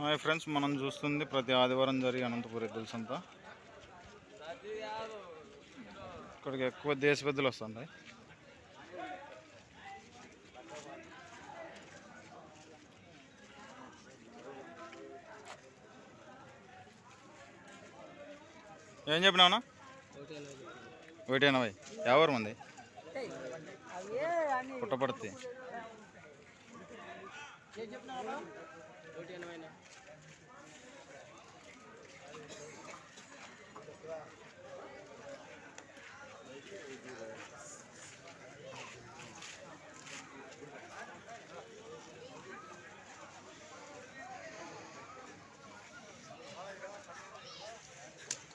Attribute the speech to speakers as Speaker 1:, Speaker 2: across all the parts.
Speaker 1: Hi friends మనం చూస్తుంది ప్రతి ఆదివారం జరిగే అనంతపురి ఎద్దుల సంత ఇక్కడికి ఎక్కువ దేశ పెద్దలు వస్తుంటాయి ఏం చెప్పినావునా ఒకటి ఎనభై ఎవరు మంది? పుట్టపడితే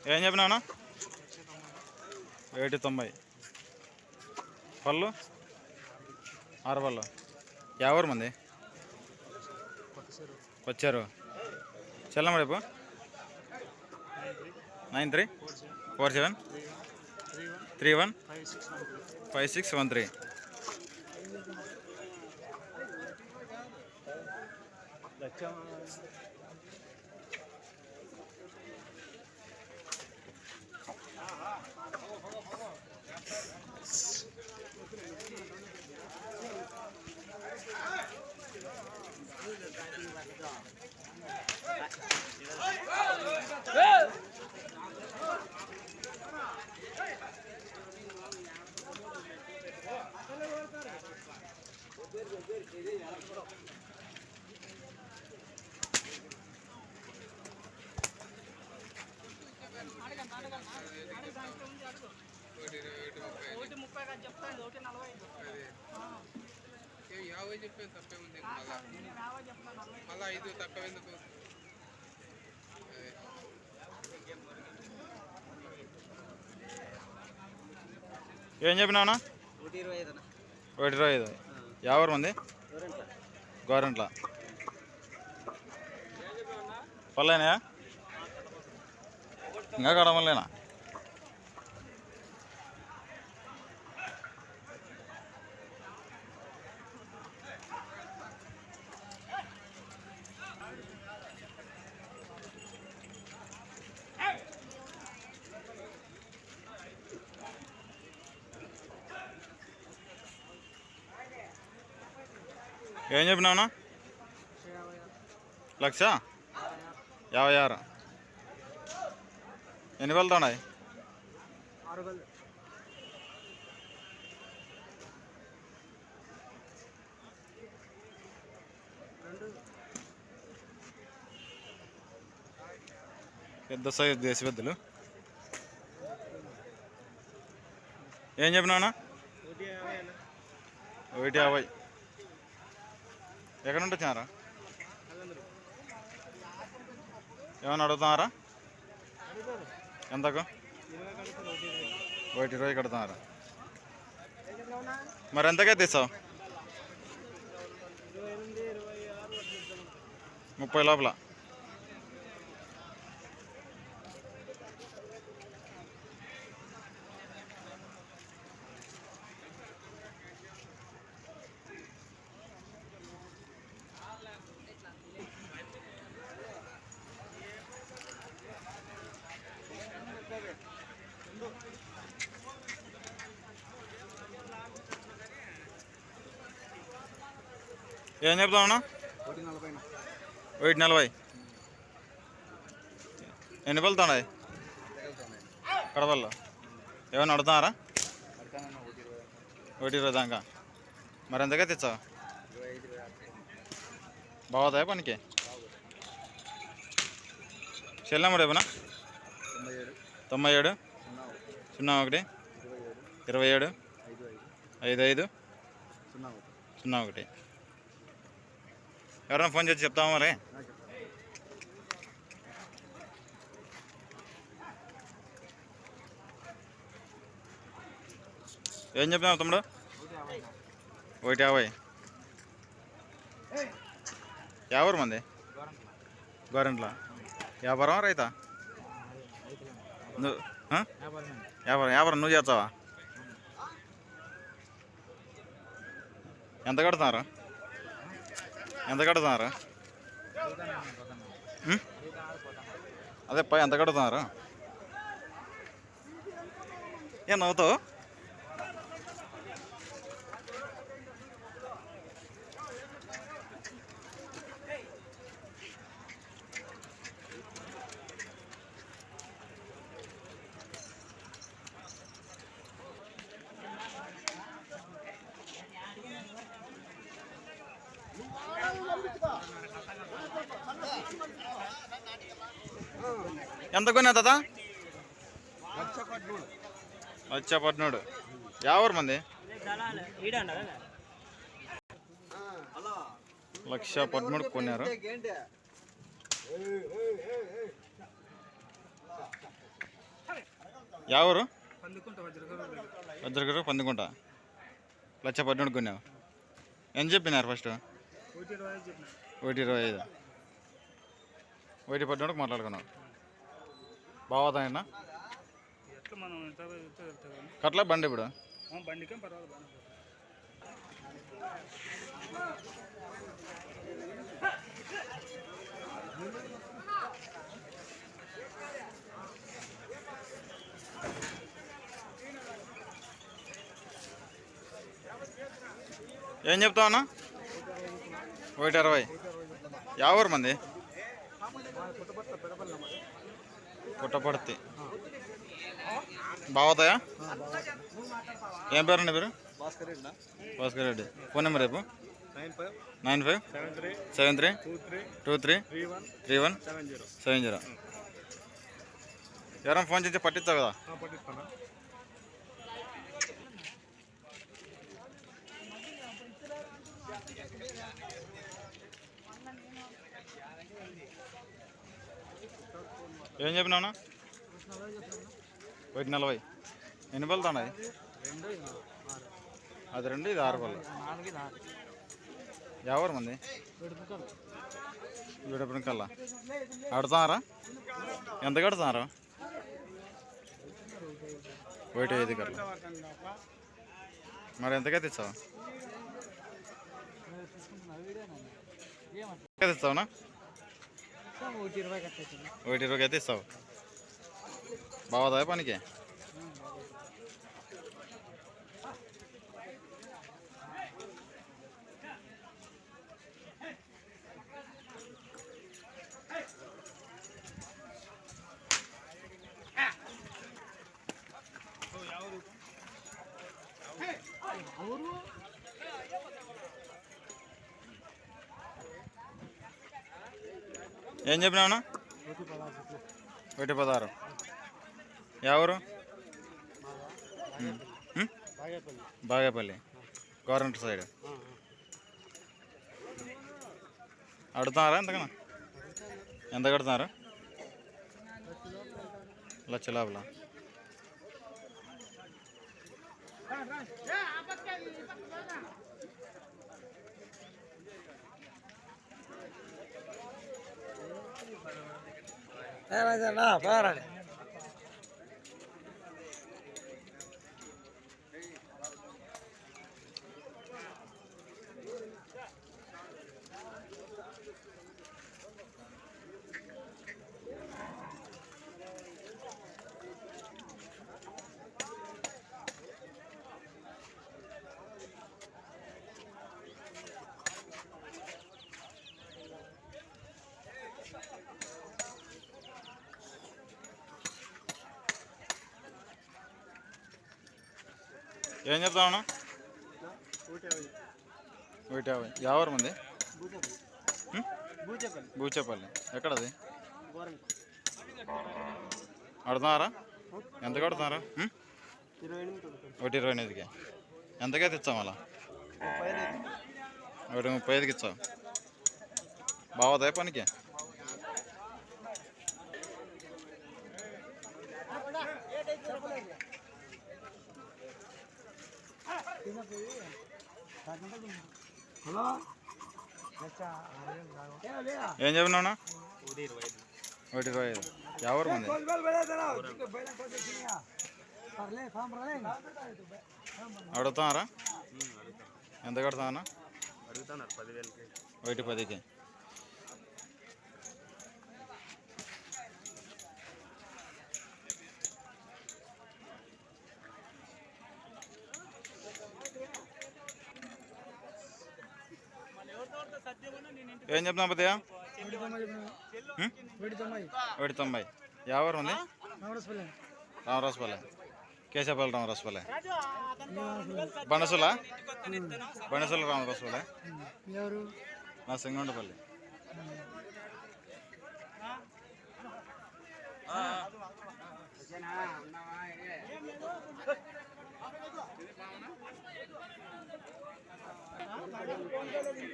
Speaker 1: ఏం చెప్పినా ఏటి తొంభై. పళ్ళు? ఆరు పళ్ళు. ఎవరు మంది? వచ్చారు. చెల్లమ్మ రేపు? Nine three? Four seven? Three one? Five six one three.
Speaker 2: ఒకటి ముప్పై కాదు చెప్తాను ఒకటి నలభై.
Speaker 3: ఏ యాభై చెప్పాను తప్పే ఉంది మళ్ళా. ఐదు తక్కువ ఎందుకు
Speaker 1: ఏం చెప్పినావునా
Speaker 2: ఒకటి ఇరవై ఐదు
Speaker 1: ఒకటి ఇరవై ఐదు. ఎవరు మంది? గవర్నమెంట్ల పర్లేనా ఇంకా కడమలేనా ఏం చెప్పినావునా లక్ష? యాభై ఆరు. ఎన్ని వెళ్తున్నాయి పెద్ద సైజు దేశ పెద్దలు. ఏం చెప్పినావునా
Speaker 2: అన్న.
Speaker 1: ఒకటి యాభై. ఎక్కడ నుండి వచ్చినారా ఏమైనా అడుగుతున్నారా? ఎంతకు?
Speaker 2: ఒకటి ఇరవై
Speaker 1: కడుతున్నారా? మరి ఎంతకైతే ఇస్తావు ముప్పై లోపల. ఏం చెప్తామన్నా
Speaker 2: ఒకటి నలభై.
Speaker 1: ఒకటి ఎన్ని వెళ్తున్నాయి కడపల్లో ఏమైనా అడుగుతున్నారా?
Speaker 2: ఒకటి ఇరవై
Speaker 1: దాకా. మరి ఎంతగా తెచ్చావు?
Speaker 2: ఇరవై
Speaker 1: బాగుతాయా పనికి? చెల్లమ్మ రేపునా
Speaker 2: తొంభై ఏడు
Speaker 1: తొంభై ఏడు.
Speaker 2: సున్నా ఒకటి. ఇరవై ఏడు. ఐదు ఐదు. సున్నా ఒకటి.
Speaker 1: ఎవరైనా ఫోన్ చేసి చెప్తావా మరి? ఏం చెప్పినావు తమ్ముడు?
Speaker 2: ఒకటి యాభై.
Speaker 1: యాభై ఎవరు మంది? గోరెంట్ల. వ్యాపారం రైతా? నువ్వు వ్యాపారం వ్యాపారం నువ్వు చేస్తావా? ఎంత కడుతున్నారు? ఎంత కడుతున్నారు? అదే పై ఎంత కడుతున్నారు? ఏ నవ్వుతావు? ఎంత కొన్నా తాత? వచ్చా పట్నోడు ఎవరు మంది? లక్ష పదమూడు కొన్నారు ఎవరు
Speaker 2: పందుకుంటా వజ్రగారు
Speaker 1: పందుకుంట. లక్ష పదమూడు కొన్నావు. ఎంత చెప్పినారు ఫస్ట్?
Speaker 2: ఒకటి ఇరవై ఐదు చెప్పిన.
Speaker 1: ఒకటి ఇరవై ఐదు. ఒకటి పద్నాలుగు మాట్లాడుకున్నావు. బావతాయన్నా
Speaker 2: ఎట్లా మనం ఎంత
Speaker 1: కట్ల బండి ఇప్పుడు?
Speaker 2: బండికేం పర్వాలేదు.
Speaker 1: ఏం చెప్తావు అన్న? ఒకటి అరవై. ఎవరు మంది? పుట్టపర్తి బావతాయా ఏం పేరండి మీరు?
Speaker 2: భాస్కర్ రెడ్డి
Speaker 1: భాస్కర్ రెడ్డి. ఫోన్ నెంబర్ రేపు
Speaker 2: nine five seven three two three
Speaker 1: three
Speaker 2: one seven zero.
Speaker 1: ఎవరైనా ఫోన్ చేసి పట్టిస్తావు కదా? ఏం చెప్పినావునా ఒకటి నలభై. ఎన్ని పళ్ళు తాండది అది? రెండు ఇది ఆరు పళ్ళు ఎవరు మంది?
Speaker 2: పెడుతున్నారు
Speaker 1: వీడప్పుడు కల్లా ఆడుతున్నారా? ఎంత కడుతున్నారా? ఒకటి ఐదు కల్లా మరి ఎంతకైతే ఇస్తావు ఎంతకైతే ఇస్తావునా
Speaker 2: ఒకటి ఇరవై కట్టేసి
Speaker 1: ఒకటి ఇరవై ఏం చెప్పినావునా? ఒకటి పదహారు. ఎవరు?
Speaker 2: బాగేపల్లి.
Speaker 1: Government side. అడుగుతున్నారా ఎంతకన్నా? ఎంత కడుతున్నారు? లక్ష లోపల.
Speaker 2: పోరాడు
Speaker 1: ఏం చెప్తామన్నా
Speaker 2: ఒకటి యాభై.
Speaker 1: ఎవరు మంది
Speaker 2: బూచేపల్లి
Speaker 1: ఎక్కడది
Speaker 2: గోరంట
Speaker 1: అడుగుతున్నారా ఎంత కడుతున్నారా ఒకటి ఇరవై ఎనిమిదికి ఎంతకైతే ఇస్తాం అలా ఒకటి ముప్పై ఐదుకి ఇస్తావు బాగుతాయి పనికి
Speaker 2: హలో
Speaker 1: ఏం చెప్పినా
Speaker 2: ఒకటి ఇరవై ఐదు.
Speaker 1: ఎవరు మంది? అడుగుతున్నారా ఎంత కడుతున్నానా
Speaker 2: అడుగుతున్నారు పదివేలకి
Speaker 1: ఒకటి పదికి. ఏం చెప్తున్నా పెద్దయ్య
Speaker 2: ఒకటి తొంభై.
Speaker 1: ఎవరు ఉంది? రామరాజపల్లె కేశపల్లి రామరాజపల్లె బండసుల బండసుల రామరాజపల్లె
Speaker 2: ఎవరు?
Speaker 1: నా సింగండపల్లి.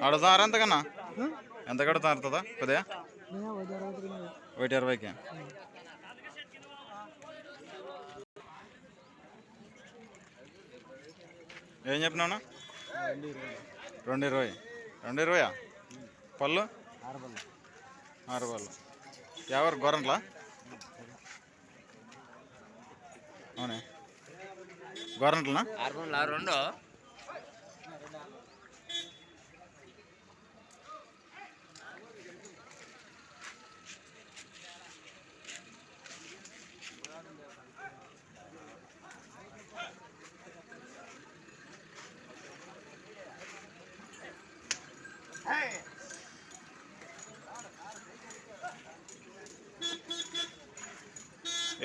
Speaker 1: అడుగుతున్నారు ఎంతకన్నా? ఎంత కడుతున్నారు కదా పెద్దయ్య
Speaker 2: ఒకటి
Speaker 1: అరవైకి. ఇరవైకి ఏం చెప్పినావునా రెండు ఇరవై. రెండు ఇరవయా? పళ్ళు? ఆరు పళ్ళు. ఎవరు? గొర్రెంట్లా అవునా. గొర్రెంట్లనా
Speaker 3: రెండు.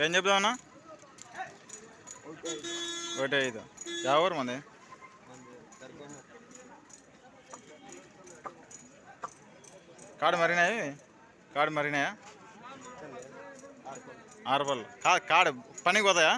Speaker 1: ఏం చెప్దామన్నా? ఒకటి ఐదు. ఎవరు మంది? కాడు మరినాయి కాడు మరినాయా ఆరు పళ్ళు. కా కాడు పనికి పోతాయా?